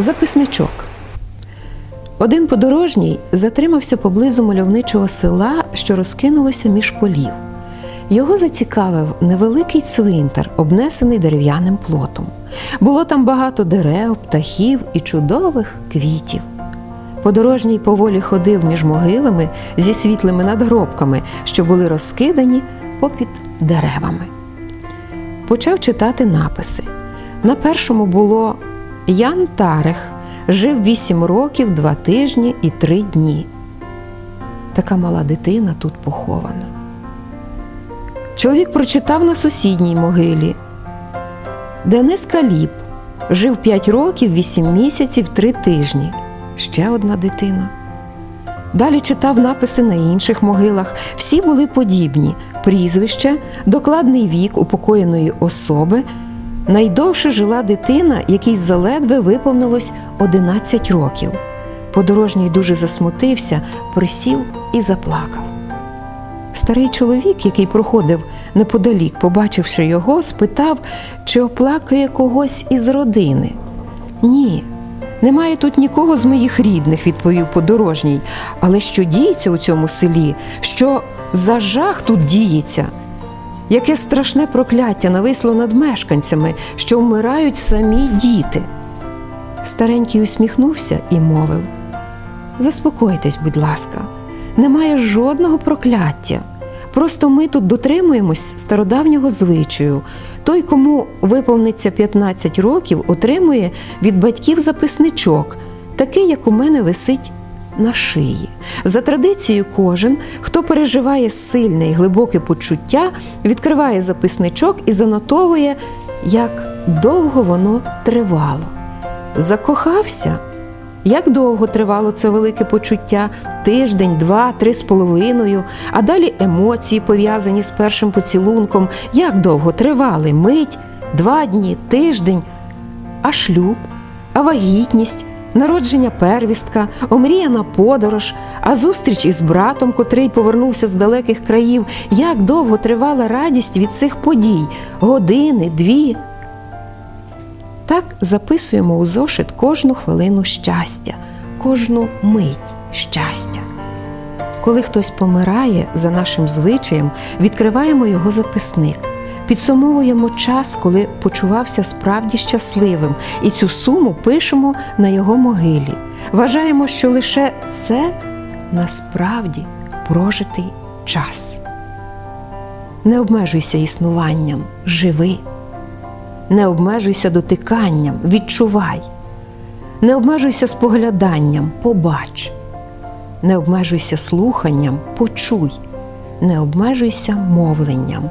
Записничок. Один подорожній затримався поблизу мальовничого села, що розкинулося між полів. Його зацікавив невеликий цвинтар, обнесений дерев'яним плотом. Було там багато дерев, птахів і чудових квітів. Подорожній поволі ходив між могилами зі світлими надгробками, що були розкидані попід деревами. Почав читати написи. На першому було Ян Тарех жив вісім років, два тижні і три дні. Така мала дитина тут похована. Чоловік прочитав на сусідній могилі. Денис Каліп жив 5 років, 8 місяців, 3 тижні. Ще одна дитина. Далі читав написи на інших могилах. Всі були подібні: прізвище, докладний вік упокоєної особи. Найдовше жила дитина, якій заледве виповнилось 11 років. Подорожній дуже засмутився, присів і заплакав. Старий чоловік, який проходив неподалік, побачивши його, спитав, чи оплакує когось із родини. Ні, немає тут нікого з моїх рідних, відповів подорожній. Але що діється у цьому селі? Що за жах тут діється? Яке страшне прокляття нависло над мешканцями, що вмирають самі діти. Старенький усміхнувся і мовив: Заспокойтесь, будь ласка, немає жодного прокляття. Просто ми тут дотримуємось стародавнього звичаю. Той, кому виповниться 15 років, отримує від батьків записничок, такий, як у мене висить на шиї. За традицією, кожен, хто переживає сильне і глибоке почуття, відкриває записничок і занотовує, як довго воно тривало. Закохався. Як довго тривало це велике почуття? Тиждень, два, три з половиною, а далі емоції, пов'язані з першим поцілунком. Як довго тривали? Мить, два дні, тиждень, а шлюб, а вагітність, народження первістка, омріяна подорож, а зустріч із братом, котрий повернувся з далеких країв. Як довго тривала радість від цих подій? Години, дві. Так записуємо у зошит кожну хвилину щастя, кожну мить щастя. Коли хтось помирає за нашим звичаєм, відкриваємо його записник, підсумовуємо час, коли почувався справді щасливим, і цю суму пишемо на його могилі. Вважаємо, що лише це насправді прожитий час. Не обмежуйся існуванням, живи. Не обмежуйся дотиканням, відчувай. Не обмежуйся спогляданням, побач. Не обмежуйся слуханням, почуй. Не обмежуйся мовленням,